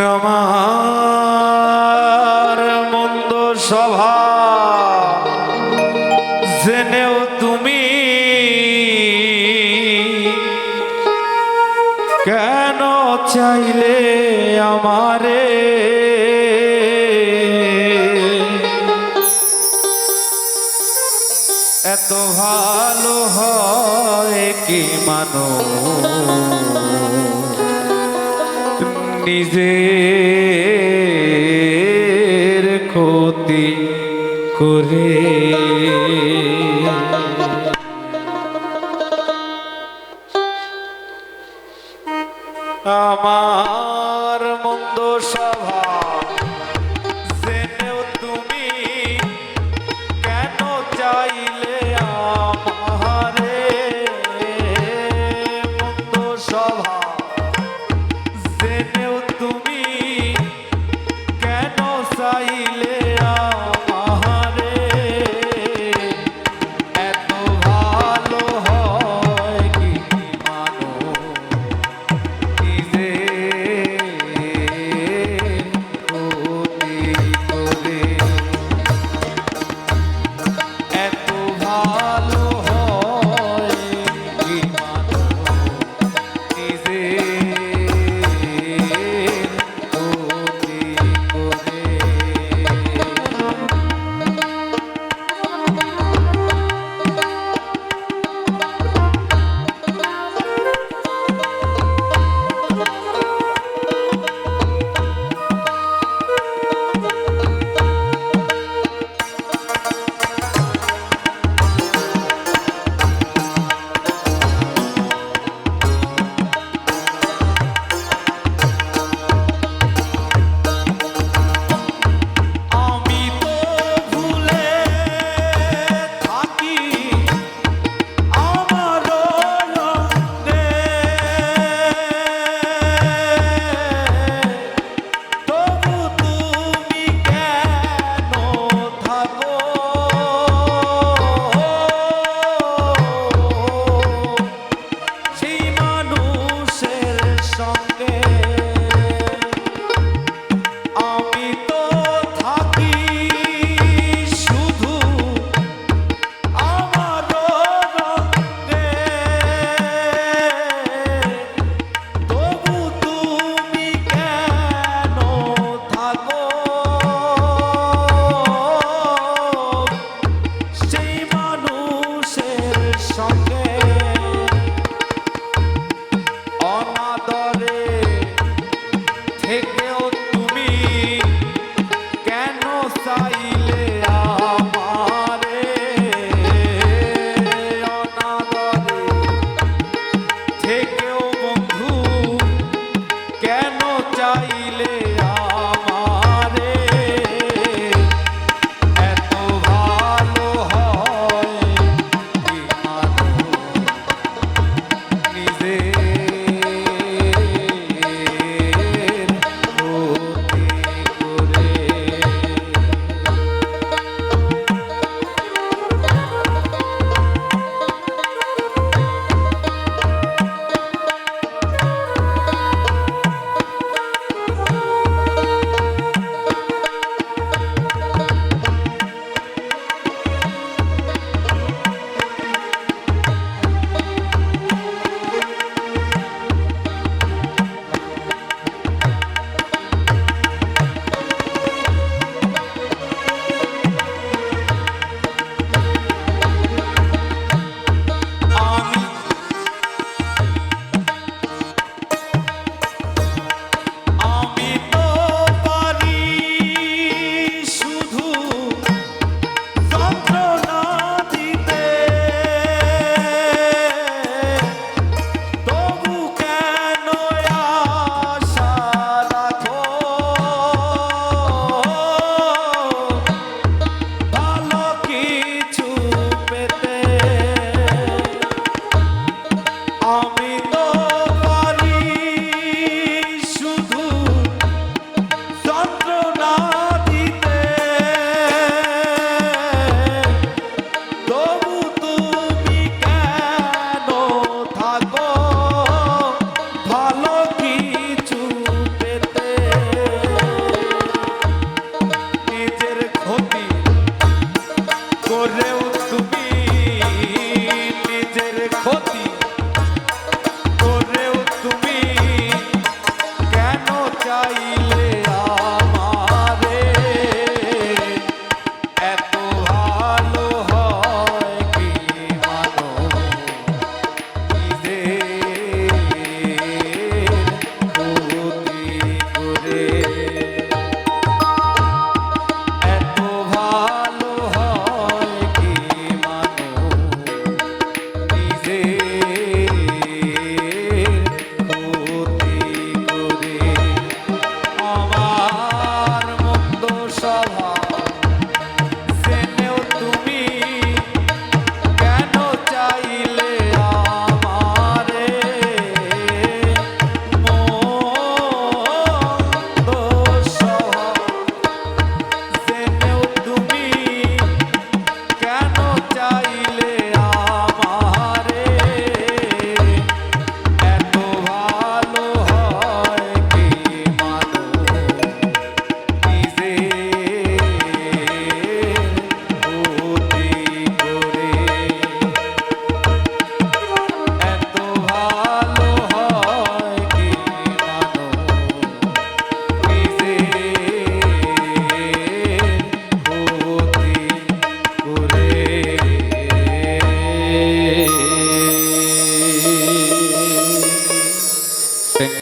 আমার মন্দ সভা জেনেও তুমি কেন চাইলে আমারে? এত ভালো হয় কি মানুষ? নিজের ক্ষতি করে। আমার